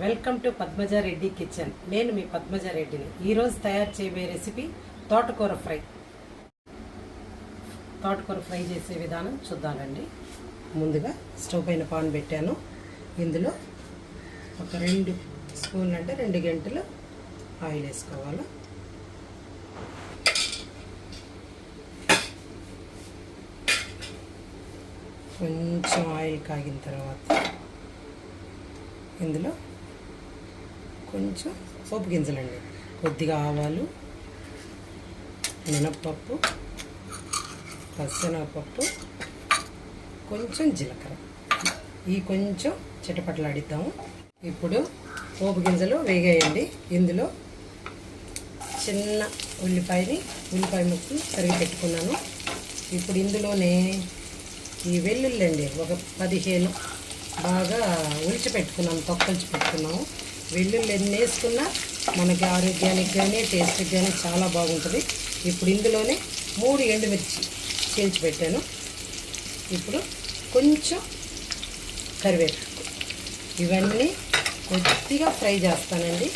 Welcome to Padmaja Reddy kitchen. నేను మీ పద్మజారెడ్డిని ఈరోజు తయారు చేయబోయే రెసిపీ తోటకూర ఫ్రై. తోటకూర ఫ్రై చేసే విధానం చూద్దామండి. ముందుగా స్టవ్ పైన పాన్ పెట్టాను. ఇందులో ఒక రెండు స్పూన్లు అంటే రెండు గంటలు ఆయిల్ వేసుకోవాలి. కొంచెం ఆయిల్ కాగిన తర్వాత ఇందులో కొంచెం పోపు గింజలండి. కొద్దిగా ఆవాలు మినప్పప్పు పచ్చనపప్పు కొంచెం జీలకర్ర. ఈ కొంచెం చిటపటలాడిద్దాము. ఇప్పుడు పోపు గింజలు వేగేయండి. ఇందులో చిన్న ఉల్లిపాయని ఉల్లిపాయ ముక్కలు తరిగి పెట్టుకున్నాను. ఇప్పుడు ఇందులోనే ఈ వెల్లుల్లి అండి ఒక పదిహేను. బాగా ఉలిచి పెట్టుకున్నాను తొక్కల్చి పెట్టుకున్నాము వెల్లుల్లి ఎన్ని వేసుకున్నా మనకి ఆరోగ్యానికి కానీ టేస్ట్కి కానీ చాలా బాగుంటుంది. ఇప్పుడు ఇందులోనే మూడు ఎండుమిర్చి చీల్చి పెట్టాను. ఇప్పుడు కొంచెం కరివేపాకు. ఇవన్నీ కొద్దిగా ఫ్రై చేస్తానండి.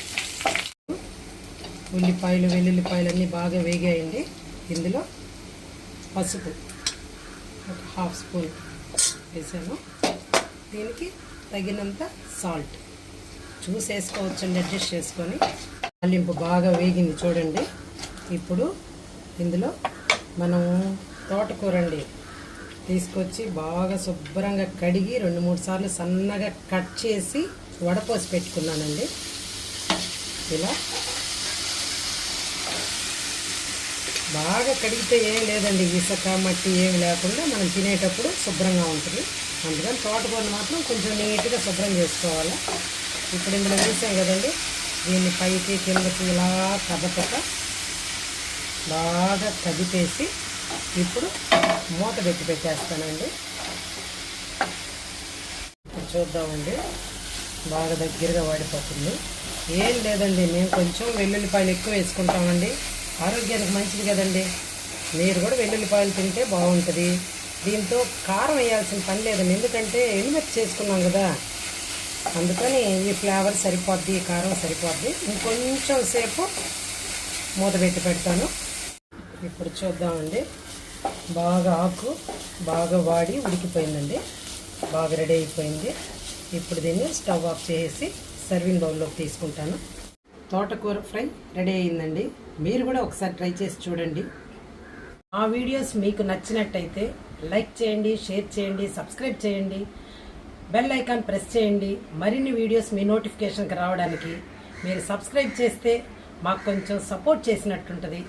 ఉల్లిపాయలు వెల్లుల్లిపాయలు అన్నీ బాగా వేగాయండి. ఇందులో పసుపు ఒక హాఫ్ స్పూన్ వేసాను. దీనికి తగినంత సాల్ట్. చూసేసుకోవచ్చండి అడ్జస్ట్ చేసుకొని. తాలింపు బాగా వేగింది చూడండి. ఇప్పుడు ఇందులో మనం తోటకూర అండి తీసుకొచ్చి బాగా శుభ్రంగా కడిగి రెండు మూడు సార్లు సన్నగా కట్ చేసి వడపోసి పెట్టుకున్నానండి. ఇలా బాగా కడిగితే ఏం లేదండి ఇసుక మట్టి ఏమి లేకుండా మనం తినేటప్పుడు శుభ్రంగా ఉంటుంది. అందుకని తోటకూరను మాత్రం కొంచెం నీట్గా శుభ్రం చేసుకోవాలి. ఇప్పుడు ఇందులో వేసాం కదండి. దీన్ని పైకి కిందకి ఇలా కదపక బాగా కదిపేసి ఇప్పుడు మూత పెట్టి పెట్టేస్తానండి. ఇప్పుడు చూద్దామండి. బాగా దగ్గరగా వాడిపోతుంది. ఏం లేదండి మేము కొంచెం వెల్లుల్లిపాయలు ఎక్కువ వేసుకుంటామండి. ఆరోగ్యానికి మంచిది కదండి. మీరు కూడా వెల్లుల్లిపాయలు తింటే బాగుంటుంది. దీంతో కారం వేయాల్సిన పని లేదండి. ఎందుకంటే ఎలిమిట్ చేసుకున్నాం కదా. అందుకని ఈ ఫ్లేవర్ సరిపోద్ది ఈ కారం సరిపోద్ది. ఇంకొంచెం సేపు మూత పెట్టి పెడతాను. ఇప్పుడు చూద్దామండి. బాగా ఆకు బాగా వాడి ఉడికిపోయిందండి. బాగా రెడీ అయిపోయింది. ఇప్పుడు దీన్ని స్టవ్ ఆఫ్ చేసి సర్వింగ్ బౌల్లోకి తీసుకుంటాను. తోటకూర ఫ్రై రెడీ అయిందండి. మీరు కూడా ఒకసారి ట్రై చేసి చూడండి. ఆ వీడియోస్ మీకు నచ్చినట్టయితే లైక్ చేయండి షేర్ చేయండి సబ్స్క్రైబ్ చేయండి. బెల్ ఐకాన్ ప్రెస్ చేయండి. మరిన్ని వీడియోస్ మీ నోటిఫికేషన్కి రావడానికి మీరు సబ్స్క్రైబ్ చేస్తే మాకు కొంచెం సపోర్ట్ చేసినట్టుంటుంది.